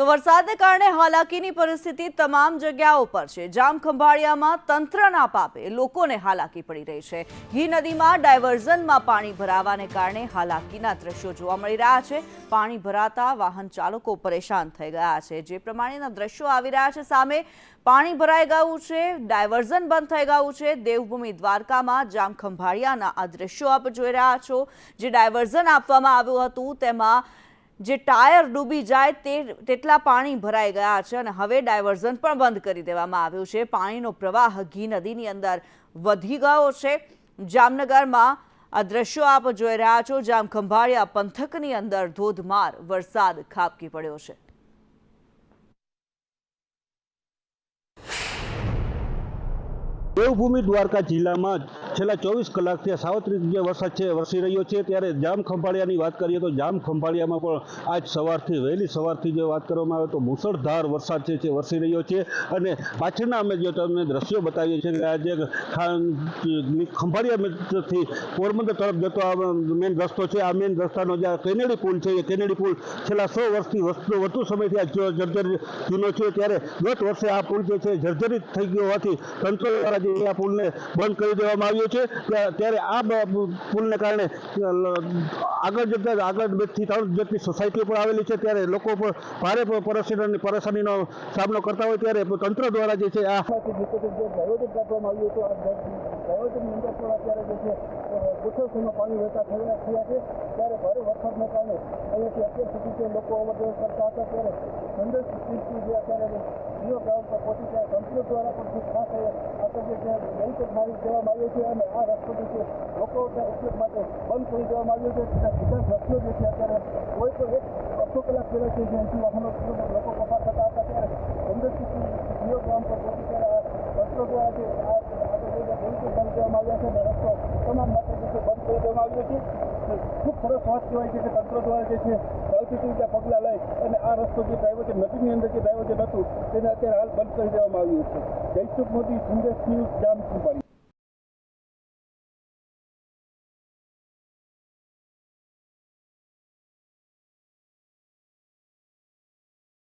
તો વરસાદને કારણે હાલાકીની પરિસ્થિતિ તમામ જગ્યાઓ પર છે. જામ ખંભાળિયામાં તંત્રના પાપે લોકોને હાલાકી પડી રહી છે. ઘી નદીમાં ડાયવર્ઝનમાં પાણી ભરાવાને કારણે હાલાકીના દ્રશ્યો જોવા મળી રહ્યા છે. પાણી ભરાતા વાહન ચાલકો પરેશાન થઈ ગયા છે. જે પ્રમાણેના દ્રશ્યો આવી રહ્યા છે સામે પાણી ભરાઈ ગયું છે, ડાયવર્ઝન બંધ થઈ ગયું છે. દેવભૂમિ દ્વારકામાં જામ ખંભાળિયાના આ દ્રશ્યો આપ જોઈ રહ્યા છો. જે ડાયવર્ઝન આપવામાં આવ્યું હતું, તેમાં જે ટાયર ડૂબી જાય તે તેટલા પાણી ભરાઈ ગયા છે અને હવે ડાયવર્ઝન પણ બંધ કરી દેવામાં આવ્યું છે. પાણીનો પ્રવાહ ઘી નદીની અંદર વધી ગયો છે. જામનગરમાં આ દ્રશ્યો આપ જોઈ રહ્યા છો. જામ ખંભાળિયા પંથકની અંદર ધોધમાર વરસાદ ખાબકી પડ્યો છે. દેવભૂમિ દ્વારકા જિલ્લામાં છેલ્લા ચોવીસ કલાકથી સાવત્રી જે વરસાદ છે વરસી રહ્યો છે. ત્યારે જામ ખંભાળિયાની વાત કરીએ તો જામ ખંભાળિયામાં પણ આજ સવારથી, વહેલી સવારથી જે વાત કરવામાં આવે તો મુસળધાર વરસાદ છે વરસી રહ્યો છે. અને પાછળના અમે જે તમને દ્રશ્યો બતાવીએ છીએ કે આજે ખંભાળિયાથી પોરબંદર તરફ જતો આ મેન રસ્તો છે. આ મેન રસ્તાનો જે કેનેડી પુલ છે, એ કેનેડી પુલ છેલ્લા સો વર્ષથી વધુ સમયથી આ જર્જર જૂનો છે. ત્યારે ગત વર્ષે આ પુલ જે છે જર્જરિત થઈ ગયો હોવાથી તંત્ર દ્વારા જે આ પુલને બંધ કરી દેવામાં આવ્યો છે. ત્યારે આ પુલને કારણે આગળ જતા આગળ બેથી ત્રણ જેટલી સોસાયટીઓ પણ આવેલી છે. ત્યારે લોકો પણ ભારે પરેશાની પરેશાનીનો સામનો કરતા હોય ત્યારે તંત્ર દ્વારા જે છે આ પણ વહેતા થયા થયા છે. ત્યારે ભારે વરસાદને કારણે અહીંયાથી અત્યાર સુધી જે લોકો અવર કરતા હતા, ત્યારે સ્પીચથી જે અત્યારે જીઓ ગ્રાઉન્ડ પર પહોંચી ગયા. તંત્ર દ્વારા પણ ખાસ આવ્યો છે અને આ રસ્તો જે છે લોકોના ઉપયોગ માટે બંધ કરી દેવામાં છે તેના સીધા રસ્તો જે અત્યારે કોઈ પણ એક અડધો કલાક પહેલા છે જે વાહનો લોકો પસાર ત્યારે પહોંચી ત્યારે આ રસ્તો જે આ આપણે જે બેરિકેડ મારી દેવામાં આવ્યા છે અને રસ્તો તમામ માટે બંધ કરી દેવામાં આવ્યો છે. ખૂબ સરસ વાત કહેવાય છે કે તંત્ર દ્વારા જે છે સાવચેતીના પગલાં લઈ અને આ રસ્તો જે ડાયવર્જન નદીની અંદર જે ડાયવર્જન હતું તેને અત્યારે હાલ બંધ કરી દેવામાં આવ્યું છે. જયસુખ મોદી, સંદેશ ન્યૂઝ જામ સંભાળી